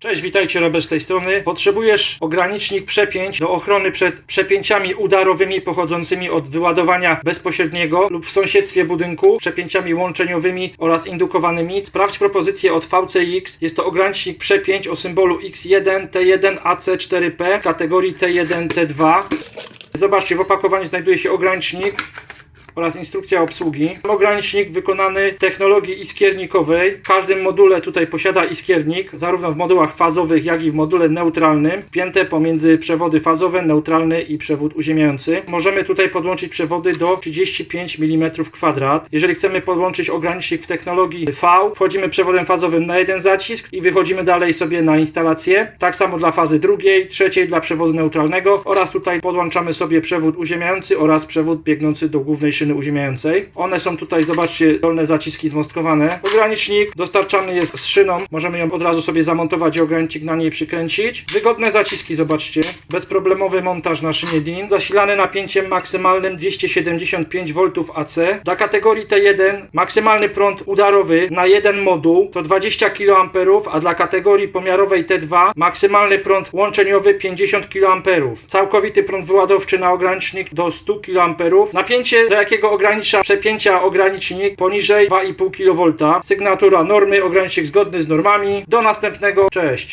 Cześć, witajcie, Robert z tej strony. Potrzebujesz ogranicznik przepięć do ochrony przed przepięciami udarowymi pochodzącymi od wyładowania bezpośredniego lub w sąsiedztwie budynku, przepięciami łączeniowymi oraz indukowanymi. Sprawdź propozycję od VCX. Jest to ogranicznik przepięć o symbolu X1, T1, AC4P kategorii T1, T2. Zobaczcie, w opakowaniu znajduje się ogranicznik oraz instrukcja obsługi. Ogranicznik wykonany w technologii iskiernikowej. W każdym module tutaj posiada iskiernik, zarówno w modułach fazowych, jak i w module neutralnym, wpięte pomiędzy przewody fazowe, neutralny i przewód uziemiający. Możemy tutaj podłączyć przewody do 35 mm kwadrat. Jeżeli chcemy podłączyć ogranicznik w technologii V, wchodzimy przewodem fazowym na jeden zacisk i wychodzimy dalej sobie na instalację. Tak samo dla fazy drugiej, trzeciej dla przewodu neutralnego oraz tutaj podłączamy sobie przewód uziemiający oraz przewód biegnący do głównej szyny uziemiającej. One są tutaj, zobaczcie, dolne zaciski zmostkowane. Ogranicznik dostarczany jest z szyną. Możemy ją od razu sobie zamontować i ogranicznik na niej przykręcić. Wygodne zaciski, zobaczcie. Bezproblemowy montaż na szynie DIN. Zasilany napięciem maksymalnym 275 V AC. Dla kategorii T1 maksymalny prąd udarowy na jeden moduł to 20 kA, a dla kategorii pomiarowej T2 maksymalny prąd łączeniowy 50 kA. Całkowity prąd wyładowczy na ogranicznik do 100 kA. Napięcie, do jakiego ogranicza przepięcia ogranicznik poniżej 2,5 kV. Sygnatura normy, ogranicznik zgodny z normami. Do następnego, cześć.